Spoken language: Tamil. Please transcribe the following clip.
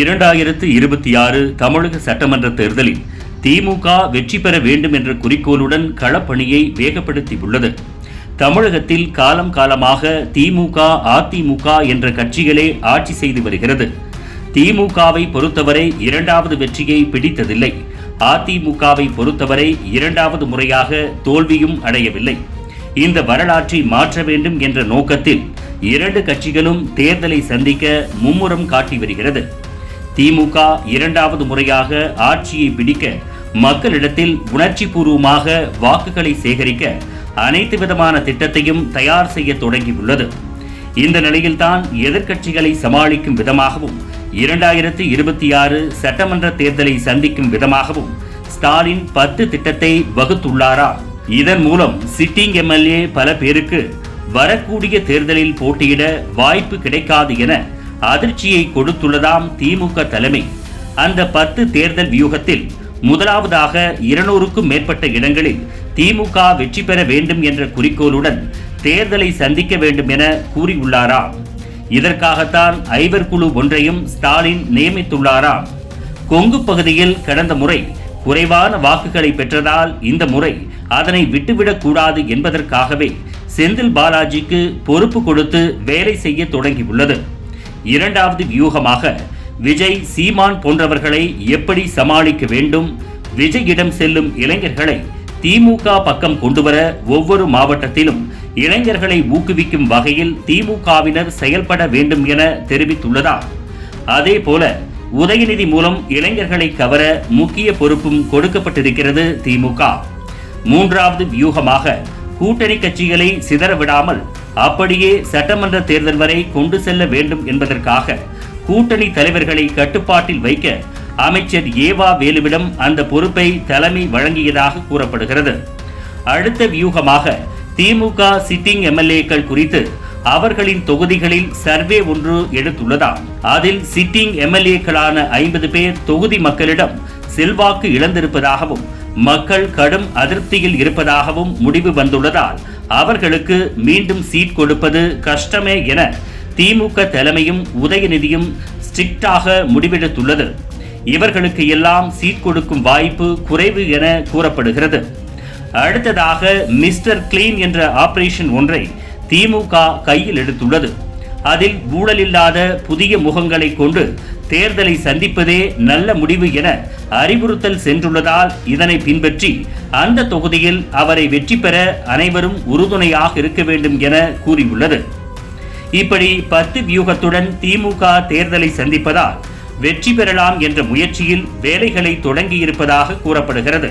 இரண்டாயிரத்து இருபத்தி ஆறு தமிழக சட்டமன்ற தேர்தலில் திமுக வெற்றி பெற வேண்டும் என்ற குறிக்கோளுடன் களப்பணியை வேகப்படுத்தியுள்ளது. தமிழகத்தில் காலம் காலமாக திமுக அதிமுக என்ற கட்சிகளே ஆட்சி செய்து வருகிறது. திமுகவை பொறுத்தவரை இரண்டாவது வெற்றியை பிடித்ததில்லை. அதிமுகவை பொறுத்தவரை இரண்டாவது முறையாக தோல்வியும் அடையவில்லை. இந்த வரலாற்றை மாற்ற வேண்டும் என்ற நோக்கத்தில் இரண்டு கட்சிகளும் தேர்தலை சந்திக்க மும்முரம் காட்டி வருகிறது. திமுக இரண்டாவது முறையாக ஆட்சியை பிடிக்க மக்களிடத்தில் உணர்ச்சி பூர்வமாக வாக்குகளை சேகரிக்க அனைத்து விதமான திட்டத்தையும் தயார் செய்ய தொடங்கியுள்ளது. இந்த நிலையில்தான் எதிர்க்கட்சிகளை சமாளிக்கும் விதமாகவும் இரண்டாயிரத்தி இருபத்தி ஆறு சட்டமன்ற தேர்தலை சந்திக்கும் விதமாகவும் ஸ்டாலின் பத்து திட்டத்தை வகுத்துள்ளாரா? இதன் மூலம் சிட்டிங் எம்எல்ஏ பல பேருக்கு வரக்கூடிய தேர்தலில் போட்டியிட வாய்ப்பு கிடைக்காது என அதிர்ச்சியை கொடுத்துள்ளதாம் திமுக தலைமை. அந்த பத்து தேர்தல் வியூகத்தில் முதலாவதாக இருநூறுக்கும் மேற்பட்ட இடங்களில் திமுக வெற்றி பெற வேண்டும் என்ற குறிக்கோளுடன் தேர்தலை சந்திக்க வேண்டும் என கூறியுள்ளாராம் இதற்காகத்தான் ஐவர் குழு ஒன்றையும் ஸ்டாலின் நியமித்துள்ளாராம். கொங்கு பகுதியில் கடந்த முறை குறைவான வாக்குகளை பெற்றதால் இந்த முறை அதனை விட்டுவிடக் கூடாது என்பதற்காகவே செந்தில் பாலாஜிக்கு பொறுப்பு கொடுத்து வேலை செய்ய தொடங்கியுள்ளது. இரண்டாவது வியூகமாக விஜய் சீமான் போன்றவர்களை எப்படி சமாளிக்க வேண்டும்? விஜயிடம் செல்லும் இளைஞர்களை திமுக பக்கம் கொண்டுவர ஒவ்வொரு மாவட்டத்திலும் இளைஞர்களை ஊக்குவிக்கும் வகையில் திமுகவினர் செயல்பட வேண்டும் என தெரிவித்துள்ளதால் அதே போல உதயநிதி மூலம் இளைஞர்களை கவர முக்கிய பொறுப்பும் கொடுக்கப்பட்டிருக்கிறது திமுக. மூன்றாவது வியூகமாக கூட்டணி கட்சிகளை சிதறவிடாமல் அப்படியே சட்டமன்ற தேர்தல் வரை கொண்டு செல்ல வேண்டும் என்பதற்காக கூட்டணி தலைவர்களை கட்டுப்பாட்டில் வைக்க அமைச்சர் ஏவா வேலுவிடம் அந்த பொறுப்பை தலைமை வழங்கியதாக கூறப்படுகிறது. அடுத்த வியூகமாக திமுக சிட்டிங் எம்எல்ஏக்கள் குறித்து அவர்களின் தொகுதிகளில் சர்வே ஒன்று எடுத்துள்ளதாம். அதில் சிட்டிங் எம்எல்ஏக்களான ஐம்பது பேர் தொகுதி மக்களிடம் செல்வாக்கு இழந்திருப்பதாகவும் மக்கள் கடும் அதிருப்தியில் இருப்பதாகவும் முடிவு வந்துள்ளதால் அவர்களுக்கு மீண்டும் சீட் கொடுப்பது கஷ்டமே என திமுக தலைமையும் உதயநிதியும் ஸ்ட்ரிக்டாக முடிவெடுத்துள்ளது. இவர்களுக்கு எல்லாம் சீட் கொடுக்கும் வாய்ப்பு குறைவு என கூறப்படுகிறது. அடுத்ததாக மிஸ்டர் கிளீன் என்ற ஆபரேஷன் ஒன்றை திமுக கையில் எடுத்துள்ளது. அதில் ஊழலில்லாத புதிய முகங்களை கொண்டு தேர்தலை சந்திப்பதே நல்ல முடிவு என அறிவுறுத்தல் சென்றுள்ளதால் இதனை பின்பற்றி அந்த தொகுதியில் அவரை வெற்றி பெற அனைவரும் உறுதுணையாக இருக்க வேண்டும் என கூறியுள்ளது. இப்படி பத்து வியூகத்துடன் திமுக தேர்தலை சந்திப்பதால் வெற்றி பெறலாம் என்ற முயற்சியில் வேலைகளை தொடங்கியிருப்பதாக கூறப்படுகிறது.